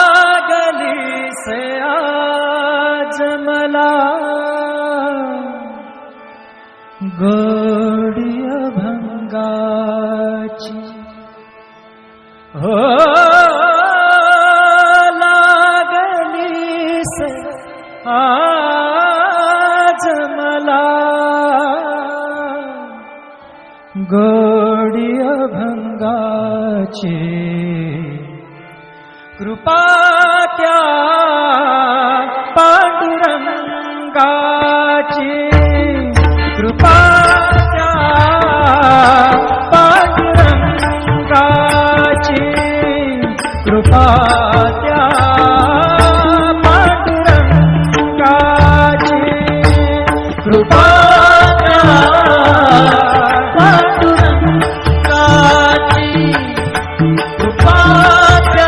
लागली से गोडिय भंगाची. हो लागली से आज मला. गोडी भंगाची कृपा त्या पांडुरंगाची. कृपा त्या पांडुरंगाची कृपा पांडुरंगाची कृपा त्या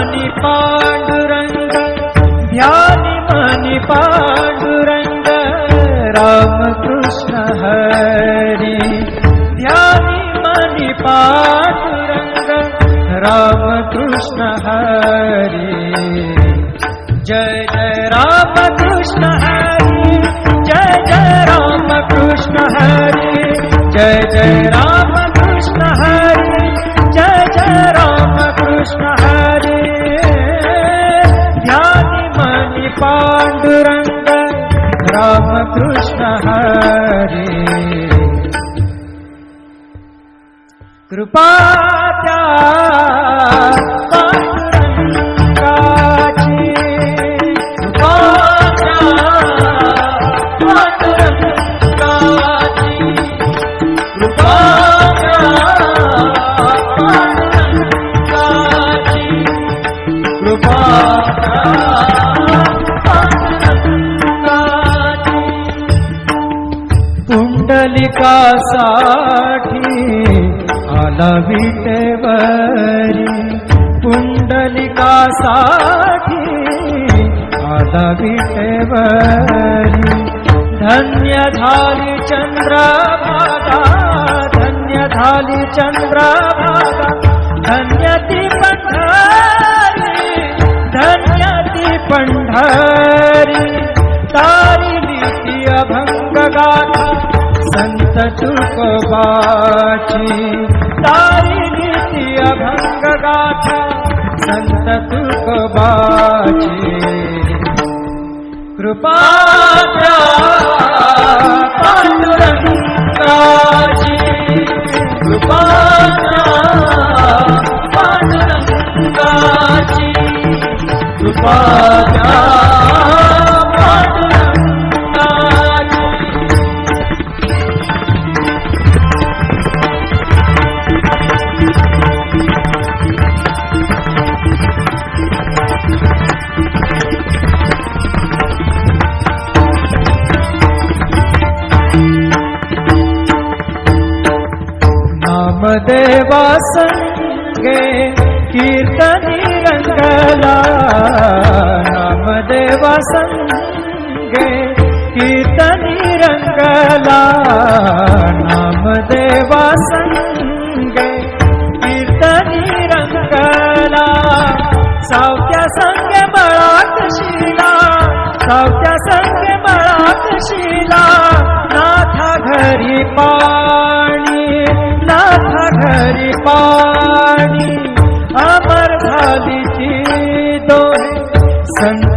मनी पांडुरंग ध्यानी मनी पांडुरंग रामकृष्ण हरी ध्यानी मनी पांडुरंग रामकृष्ण हरी जय जय रामकृष्ण हरी जय जय रामकृष्ण हरी जय जय रामकृष्ण हरी जय जय रामकृष्ण हरी पांडुरंग रामकृष्ण हरी। कृपा पुंडलिकासाठी आला विटेवरी. पुंडलिकासाठी आला विटेवरी. धन्य झाली चंद्रभागा धन्य झाली चंद्रभागा धन्य ती पंढरी धन्य ती पंढरी. तारिली तटुक बाची तारी नीति अभंग गाथा संत अभक्च बाची कृपा संगे कीर्तनी रंगला नामदेवा संगे। कीर्तनी रंगला सावत्या संग बळात शिला सावत्या संग बळात शिला नाथा घरी पा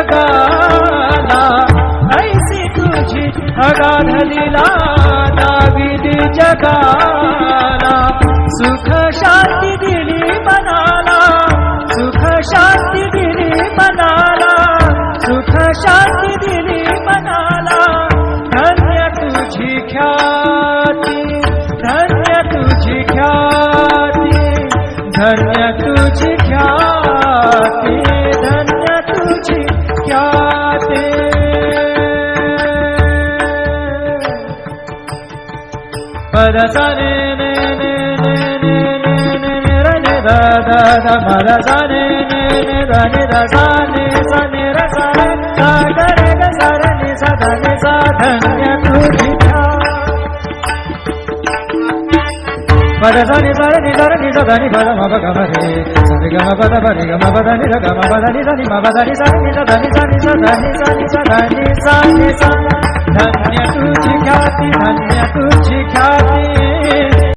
जगाला. ऐसी तुझी अगाध लीला दाविली जगा. మద సరే మద సరే దని రసాని సని రసరే సాగరే సరణి సదని సాధన్య పద సని సరణి సరణి సదని పద మప గమరే సరి గమ పద పరి గమ పద ని గమ పద ని సని మప దని సని సదని సని సదని సని సదని సని సని धन्य तुझ ख्याति धन्य तुझ ख्याति